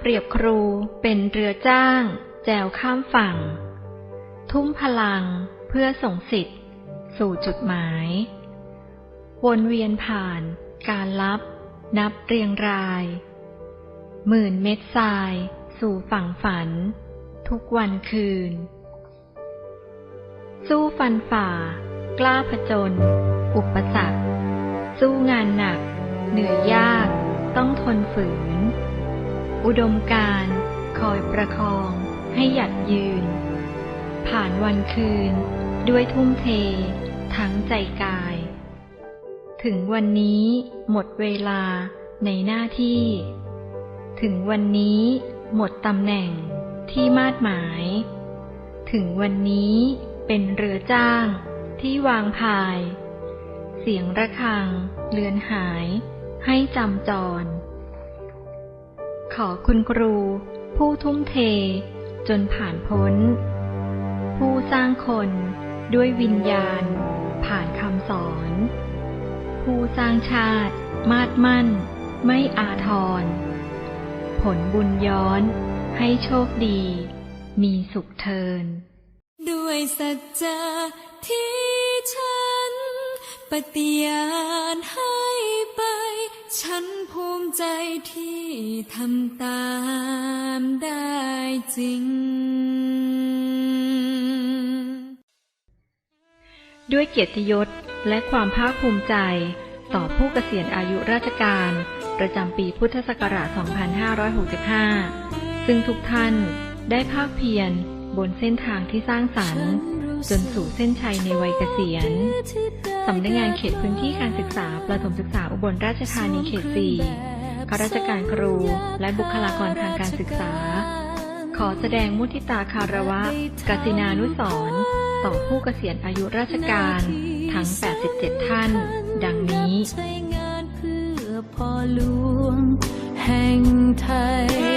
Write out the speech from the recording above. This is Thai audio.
เปรียบครูเป็นเรือจ้าง แจวข้ามฝั่ง ทุ่มพลังเพื่อส่งสิทธิ์ สู่จุดหมาย วนเวียนผ่าน การรับ นับเรียงราย หมื่นเม็ดทราย สู่ฝั่งฝัน ทุกวันคืน สู้ฟันฝ่า กล้าผจญอุปสรรค สู้งานหนัก เหนื่อยยากต้องทนฝืน อุดมการคอยประคองให้หยัดยืน ผ่านวันคืนด้วยทุ่มเท ทั้งใจกาย ถึงวันนี้หมดเวลาในหน้าที่ ถึงวันนี้หมดตำแหน่งที่มาดหมาย ถึงวันนี้เป็นเรือจ้างที่วางพาย เสียงระฆังเลือนหายให้จำจร ขอคุณครู ผู้ทุ่มเท จนผ่านพ้น ผู้สร้างคนด้วยวิญญาณ ผ่านคำสอน ผู้สร้างชาติ มาดมั่น ไม่อาทร ผลบุญย้อนให้โชคดี มีสุขเทิน ด้วยสัจจะที่ฉัน ปฏิญาณให้ ฉันภูมิใจที่ทำตามได้จริง ด้วยเกียรติยศและความภาคภูมิใจ ต่อผู้เกษียณอายุราชการ ประจำปีพุทธศักราช 2565 ซึ่งทุกท่านได้ภาคเพียรบนเส้นทางที่สร้างสรรค์ จนสู่เส้นชัยในวัยเกษียณ สำนักงานเขตพื้นที่การศึกษา ประถมศึกษาอุบลราชธานีเขต 4 ข้าราชการครู และบุคลากรทางการศึกษา ขอแสดงมุทิตาคารวะกสินานุสรณ์ต่อผู้เกษียณอายุราชการทั้ง 87 ท่าน ดังนี้ใช้งานเพื่อพ่อหลวง แห่งไทย